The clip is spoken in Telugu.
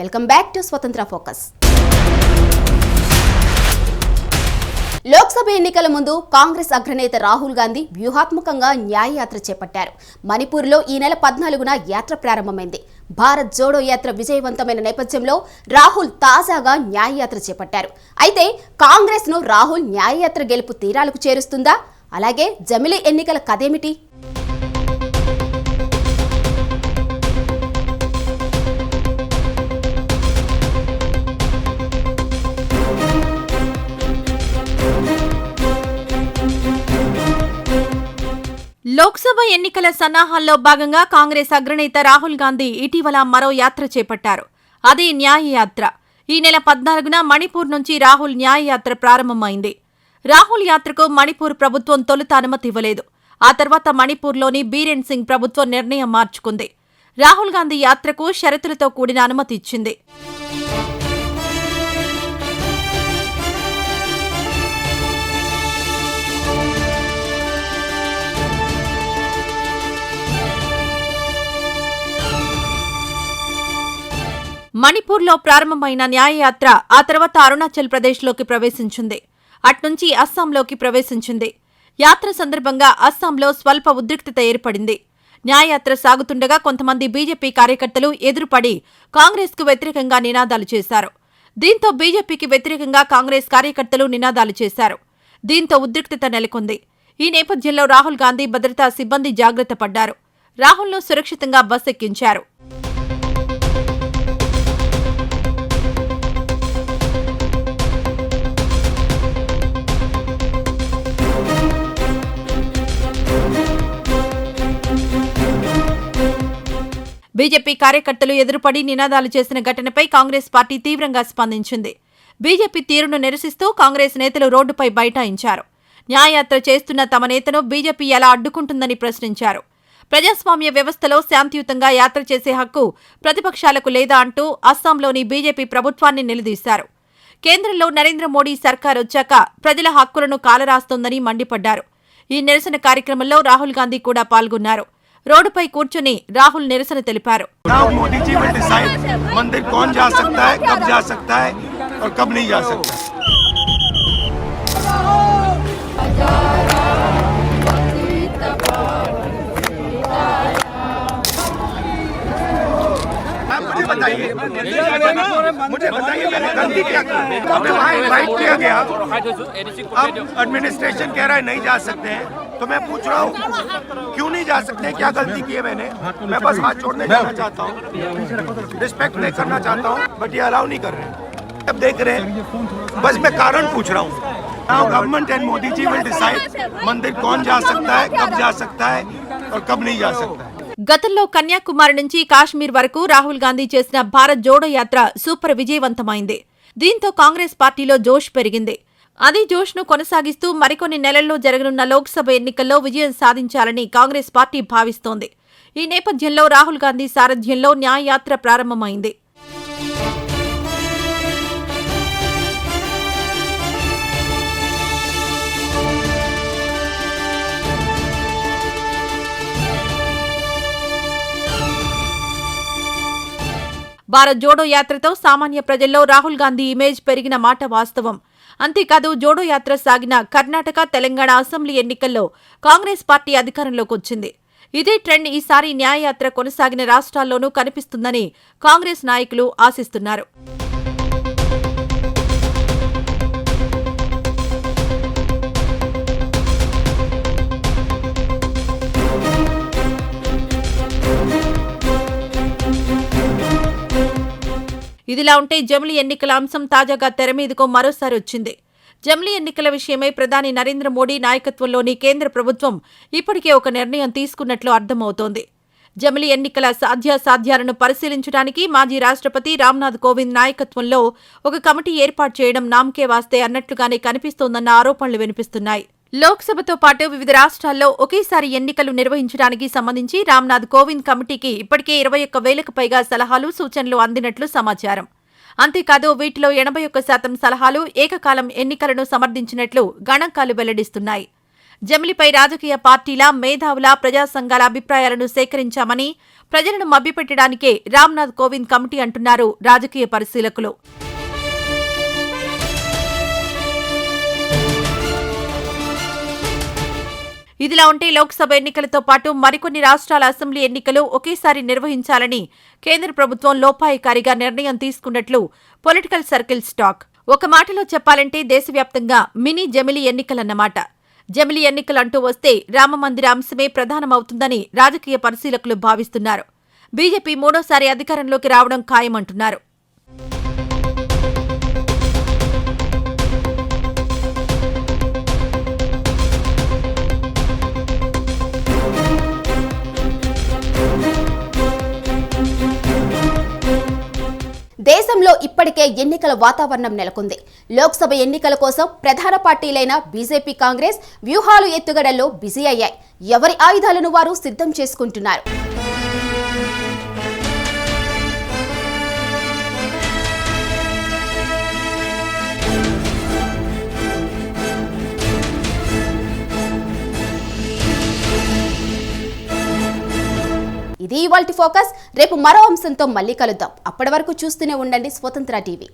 Welcome back to Swatantra focus. Lok Sabha ఎన్నికల ముందు కాంగ్రెస్ అగ్రనేత రాహుల్ గాంధీ వ్యూహాత్మకంగా న్యాయయాత్ర చేపట్టారు. మణిపూర్లో ఈ నెల పద్నాలుగున యాత్ర ప్రారంభమైంది. భారత్ జోడో యాత్ర విజయవంతమైన నేపథ్యంలో రాహుల్ తాజాగా న్యాయయాత్ర చేపట్టారు. అయితే కాంగ్రెస్ను రాహుల్ న్యాయయాత్ర గెలుపు తీరాలకు చేరుస్తుందా? అలాగే జమిలీ ఎన్నికల కథేమిటి లోక్సభ ఎన్నికల సన్నాహాల్లో భాగంగా కాంగ్రెస్ అగ్రనేత రాహుల్ గాంధీ ఇటీవల మరో యాత్ర చేపట్టారు. అదే న్యాయయాత్ర. ఈ నెల పద్నాలుగున మణిపూర్ నుంచి రాహుల్ న్యాయయాత్ర ప్రారంభమైంది. రాహుల్ యాత్రకు మణిపూర్ ప్రభుత్వం తొలుత అనుమతి ఇవ్వలేదు. ఆ తర్వాత మణిపూర్లోని బీరేన్ సింగ్ ప్రభుత్వం నిర్ణయం మార్చుకుంది. రాహుల్ గాంధీ యాత్రకు షరతులతో కూడిన అనుమతి ఇచ్చింది. మణిపూర్లో ప్రారంభమైన న్యాయయాత్ర ఆ తర్వాత అరుణాచల్ ప్రదేశ్లోకి ప్రవేశించింది. అట్నుంచి అస్సాంలోకి ప్రవేశించింది. యాత్ర సందర్భంగా అస్సాంలో స్వల్ప ఉద్రిక్తత ఏర్పడింది. న్యాయయాత్ర సాగుతుండగా కొంతమంది బీజేపీ కార్యకర్తలు ఎదురుపడి కాంగ్రెస్కు వ్యతిరేకంగా నినాదాలు చేశారు. దీంతో బీజేపీకి వ్యతిరేకంగా కాంగ్రెస్ కార్యకర్తలు నినాదాలు చేశారు. దీంతో ఉద్రిక్తత నెలకొంది. ఈ నేపథ్యంలో రాహుల్ గాంధీ భద్రతా సిబ్బంది జాగ్రత్త పడ్డారు. రాహుల్ను సురక్షితంగా బస్ ఎక్కించారు. బీజేపీ కార్యకర్తలు ఎదురుపడి నినాదాలు చేసిన ఘటనపై కాంగ్రెస్ పార్టీ తీవ్రంగా స్పందించింది. బీజేపీ తీరును నిరసిస్తూ కాంగ్రెస్ నేతలు రోడ్డుపై బైఠాయించారు. న్యాయయాత్ర చేస్తున్న తమ నేతను బీజేపీ ఎలా అడ్డుకుంటుందని ప్రశ్నించారు. ప్రజాస్వామ్య వ్యవస్థలో శాంతియుతంగా యాత్ర చేసే హక్కు ప్రతిపక్షాలకు లేదా అంటూ అస్సాంలోని బీజేపీ ప్రభుత్వాన్ని నిలదీశారు. కేంద్రంలో నరేంద్ర మోడీ సర్కార్ వచ్చాక ప్రజల హక్కులను కాలరాస్తోందని మండిపడ్డారు. ఈ నిరసన కార్యక్రమంలో రాహుల్ గాంధీ కూడా పాల్గొన్నారు. రోడ్డుపై కూర్చుని రాహుల్ నిరసన తెలిపారు now Modi ji will decide मंदिर कौन जा सकता है कब जा सकता है और कब नहीं जा सकता बताइए। मुझे बताइए। मैंने गलती क्या। की वहाँ इन्वाइट किया गया? अब एडमिनिस्ट्रेशन कह रहा है नहीं जा सकते हैं। तो मैं पूछ रहा हूँ क्यों नहीं जा सकते क्या गलती की है मैंने? मैं बस हाथ छोड़ने जाना चाहता हूँ। रिस्पेक्ट नहीं करना चाहता हूँ बट ये अलाउ नहीं कर रहे अब देख रहे हैं। बस मैं कारण पूछ रहा हूँ। Now government and Modi ji will decide मंदिर कौन जा सकता है कब जा सकता है और कब नहीं जा सकता है। గతంలో కన్యాకుమారి నుంచి కాశ్మీర్ వరకు రాహుల్ గాంధీ చేసిన భారత్ జోడో యాత్ర సూపర్ విజయవంతమైంది. దీంతో కాంగ్రెస్ పార్టీలో జోష్ పెరిగింది. అదే జోష్ను కొనసాగిస్తూ మరికొన్ని నెలల్లో జరగనున్న లోక్సభ ఎన్నికల్లో విజయం సాధించాలని కాంగ్రెస్ పార్టీ భావిస్తోంది. ఈ నేపథ్యంలో రాహుల్ గాంధీ సారథ్యంలో న్యాయయాత్ర ప్రారంభమైంది. భారత్ జోడో యాత్రతో సామాన్య ప్రజల్లో రాహుల్ గాంధీ ఇమేజ్ పెరిగిన మాట వాస్తవం. అంతేకాదు జోడో యాత్ర సాగిన కర్ణాటక తెలంగాణ అసెంబ్లీ ఎన్నికల్లో కాంగ్రెస్ పార్టీ అధికారంలోకి వచ్చింది. ఇదే ట్రెండ్ ఈసారి న్యాయయాత్ర కొనసాగిన రాష్ట్రాల్లోనూ కనిపిస్తుందని కాంగ్రెస్ నాయకులు ఆశిస్తున్నారు. ఇదిలా ఉంటే జమిలీ ఎన్నికల అంశం తాజాగా తెర మీదకు మరోసారి వచ్చింది. జమిలీ ఎన్నికల విషయమై ప్రధాని నరేంద్ర మోడీ నాయకత్వంలోని కేంద్ర ప్రభుత్వం ఇప్పటికే ఒక నిర్ణయం తీసుకున్నట్లు అర్థమవుతోంది. జమిలీ ఎన్నికల సాధ్యాసాధ్యాలను పరిశీలించడానికి మాజీ రాష్ట్రపతి రామ్నాథ్ కోవింద్ నాయకత్వంలో ఒక కమిటీ ఏర్పాటు చేయడం నామకే వాస్తే అన్నట్లుగానే కనిపిస్తోందన్న ఆరోపణలు వినిపిస్తున్నాయి. లోక్సభతో పాటు వివిధ రాష్ట్రాల్లో ఒకేసారి ఎన్నికలు నిర్వహించడానికి సంబంధించి రామ్నాథ్ కోవింద్ కమిటీకి ఇప్పటికే ఇరవై ఒక్క వేలకు పైగా సలహాలు సూచనలు అందినట్లు సమాచారం. అంతేకాదు వీటిలో ఎనభై ఒక్క శాతం సలహాలు ఏకకాలం ఎన్నికలను సమర్థించినట్లు గణాంకాలు వెల్లడిస్తున్నాయి. జమిలిపై రాజకీయ పార్టీల మేధావుల ప్రజా సంఘాల అభిప్రాయాలను సేకరించామని ప్రజలను మభ్యపెట్టడానికే రామ్నాథ్ కోవింద్ కమిటీ అంటున్నారు రాజకీయ పరిశీలకులు. ఇదిలా ఉంటే లోక్సభ ఎన్నికలతో పాటు మరికొన్ని రాష్ట్రాల అసెంబ్లీ ఎన్నికలు ఒకేసారి నిర్వహించాలని కేంద్ర ప్రభుత్వం లోపాయికారిగా నిర్ణయం తీసుకున్నట్లు పొలిటికల్ సర్కిల్స్ టాక్ ఒక మాటలో చెప్పాలంటే దేశవ్యాప్తంగా మినీ జమిలీ ఎన్నికలన్నమాట. జమిలీ ఎన్నికలంటూ వస్తే రామమందిర అంశమే ప్రధానమవుతుందని రాజకీయ పరిశీలకులు భావిస్తున్నారు. బీజేపీ మూడోసారి అధికారంలోకి రావడం ఖాయమంటున్నారు. దేశంలో ఇప్పటికే ఎన్నికల వాతావరణం నెలకొంది. లోక్సభ ఎన్నికల కోసం ప్రధాన పార్టీలైన బీజేపీ కాంగ్రెస్ వ్యూహాలు ఎత్తుగడల్లో బిజీ అయ్యాయి. ఎవరి ఆయుధాలను వారు సిద్ధం చేసుకుంటున్నారు? ఇది ఇవాల్టి ఫోకస్. రేపు మరో అంశంతో మళ్ళీ కలుద్దాం. అప్పటి వరకు చూస్తూనే ఉండండి స్వతంత్ర టీవీ.